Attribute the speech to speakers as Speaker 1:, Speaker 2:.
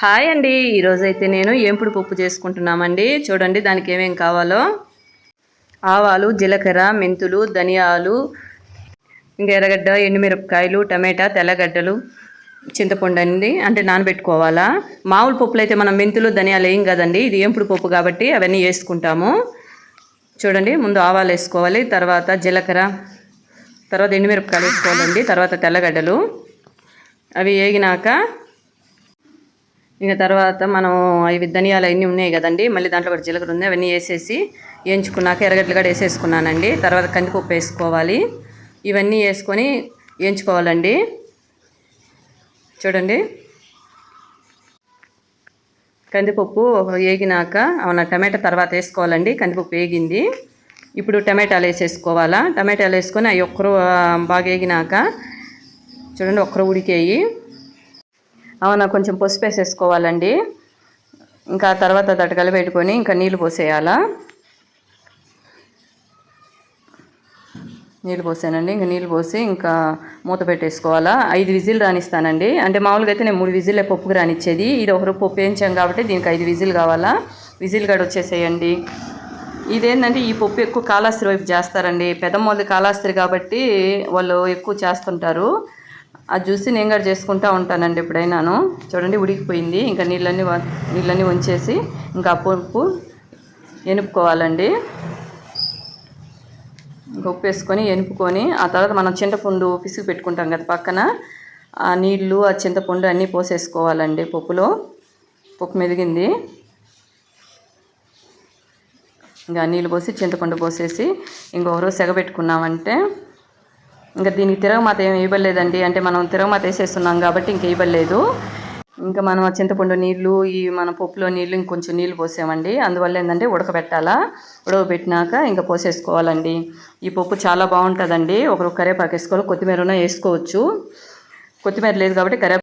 Speaker 1: Hi అండి. ఈరోజైతే నేను ఏంపుడు పప్పు చేసుకుంటున్నామండి. చూడండి దానికి ఏమేం కావాలో. ఆవాలు జీలకర్ర మెంతులు ధనియాలు ఇంకా ఎర్రగడ్డ ఎండుమిరపకాయలు టమాటా తెల్లగడ్డలు చింతపండు అండి. అంటే నానబెట్టుకోవాలా? మామూలు పప్పులు అయితే మనం మెంతులు ధనియాలు వేయం కదండి. ఇది ఏంపుడు పప్పు కాబట్టి అవన్నీ వేసుకుంటాము. చూడండి ముందు ఆవాలు వేసుకోవాలి తర్వాత జీలకర్ర తర్వాత ఎండుమిరపకాయలు వేసుకోవాలండి తర్వాత తెల్లగడ్డలు. అవి వేగినాక ఇక తర్వాత మనం ఇవి ధనియాలు అన్నీ ఉన్నాయి కదండి మళ్ళీ దాంట్లో కూడా జీలకర్ర ఉంది అవన్నీ వేసేసి వేయించుకున్నాక ఎర్రగడ్డలు కూడా వేసేసుకున్నానండి. తర్వాత కందిపప్పు వేసుకోవాలి. ఇవన్నీ వేసుకొని వేయించుకోవాలండి. చూడండి. కందిపప్పు వేగినాక అవునా టమాటా తర్వాత వేసుకోవాలండి. కందిపప్పు వేగింది. ఇప్పుడు టమాటాలు వేసేసుకోవాలా? టమాటాలు వేసుకొని అవి ఒక్కరు బాగా వేగినాక చూడండి ఒక్కరు ఉడికేయి. అవునా కొంచెం పసుపు వేసేసుకోవాలండి. ఇంకా తర్వాత తటకలు పెట్టుకొని ఇంకా నీళ్ళు పోసేయాలా? నీళ్ళు పోసానండి ఇంకా నీళ్ళు పోసి ఇంకా మూత పెట్టేసుకోవాలా? ఐదు విజిల్ రానిస్తానండి. అంటే మామూలుగా అయితే నేను మూడు విజిల్లే పప్పుకి రానిచ్చేది. ఇది ఒకరు పప్పు వేయించాం కాబట్టి దీనికి ఐదు విజిల్ కావాలా? విజిల్ గడ వచ్చేసేయండి. ఇదేంటంటే ఈ పప్పు ఎక్కువ కాలాస్త్రి వైపు చేస్తారండి. పెద్దమ్మోళ్ళది కాలాస్త్రి కాబట్టి వాళ్ళు ఎక్కువ చేస్తుంటారు. అది చూసి నేను కూడా చేసుకుంటూ ఉంటానండి ఎప్పుడైనాను. చూడండి ఉడికిపోయింది. ఇంకా నీళ్ళన్నీ నీళ్ళన్నీ ఉంచేసి ఇంకా పప్పు ఎనుపుకోవాలండి. ఇంకా ఉప్పు వేసుకొని ఎనుపుకొని ఆ తర్వాత మనం చింతపండు పిసికి పెట్టుకుంటాం కదా పక్కన. ఆ నీళ్ళు ఆ చింతపండు అన్నీ పోసేసుకోవాలండి పప్పులో. పప్పు మెదిగింది. ఇంకా నీళ్ళు పోసి చింతపండు పోసేసి ఇంకొకరు సెగబెట్టుకున్నామంటే ఇంకా దీనికి తిరగమాత ఏమి ఇవ్వలేదండి. అంటే మనం తిరగమాత వేసేస్తున్నాం కాబట్టి ఇంక ఇవ్వలేదు. ఇంకా మనం చింతపండు నీళ్ళు ఈ మన పప్పులో నీళ్ళు ఇంకొంచెం నీళ్ళు పోసామండి. అందువల్ల ఏంటంటే ఉడకబెట్టాలా? ఉడకబెట్టినాక ఇంకా పోసేసుకోవాలండి. ఈ పప్పు చాలా బాగుంటుందండి. ఒకరు కరివేపాకు వేసుకోవాలి కొత్తిమీర వేసుకోవచ్చు. కొత్తిమీర లేదు కాబట్టి కరే